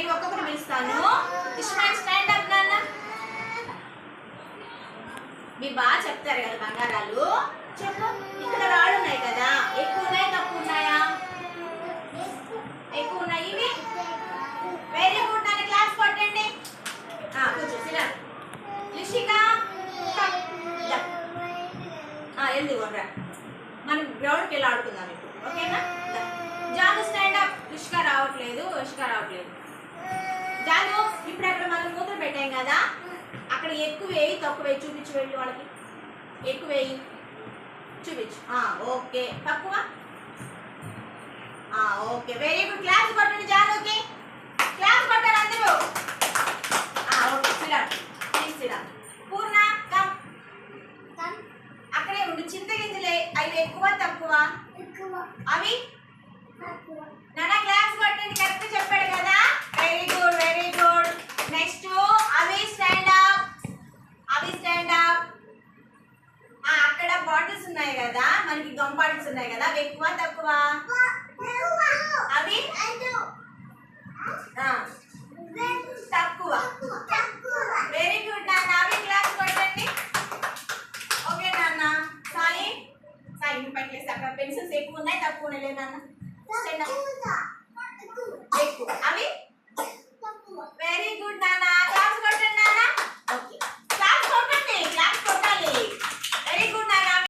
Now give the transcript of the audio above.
నేను ఒక్కొక్కరు పిలుస్తాను. ఇస్మాయిల్ స్టాండ్ అప్ నాన్న మీరు బాగా చెప్తారు కదా బంగారాలు. చెప్పు ఇక్కడ రాళ్ళు ఉన్నాయి కదా. ఎక్కువ ఉన్నాయి తక్కువ ఉన్నాయా? ఎక్కువ ఉన్నాయి ఇవి? వెరీ గుడ్ నాన్న క్లాస్ కొట్టండి. కొంచెం సిరా మనం గ్రౌండ్కి వెళ్ళి ఆడుకుందాం ఇప్పుడు. ఓకేనా జాబ్ స్టాండ్ అప్ ఇష్క రావట్లేదు ఇష్క రావట్లేదు. కదా? అక్కడ ఎక్కువ వేయి తక్కువ వేయి. చూపించు వెళ్ళి వాళ్ళకి. ఎక్కువ వేయి. చూపించు. ఓకే. తక్కువ? ఓకే. వెరీ గుడ్ క్లాస్ కొట్టండి జానుకి. క్లాస్ కొట్టారు అందరూ. Okay. Siram please Siram Purna come అక్కడే ఉండు. చింతగింజలే అవి ఎక్కువ తక్కువ? అవి నాన్న క్లాస్ కొట్టండి కరెక్ట్ చెప్పాడు కదా very good very good next అవి స్టాండ్ అప్ అవి స్టాండ్ అప్ అక్కడ బాటిల్స్ ఉన్నాయి కదా? మనకి బాటిల్స్ ఉన్నాయి కదా? ఎక్కువ తక్కువ? అవి? తక్కువ. వెరీ గుడ్ నాన్న అవి క్లాస్ కొట్టండి. ఓకే నాన్న. సాయి? సాయి నువ్వు పెట్టలేసి అక్కడ పెన్సిల్స్ ఎక్కువ ఉన్నాయి తక్కువ ఉన్నాయి నాన్న. ఎక్కువ. అవి? వెరీ గుడ్ నాన్న.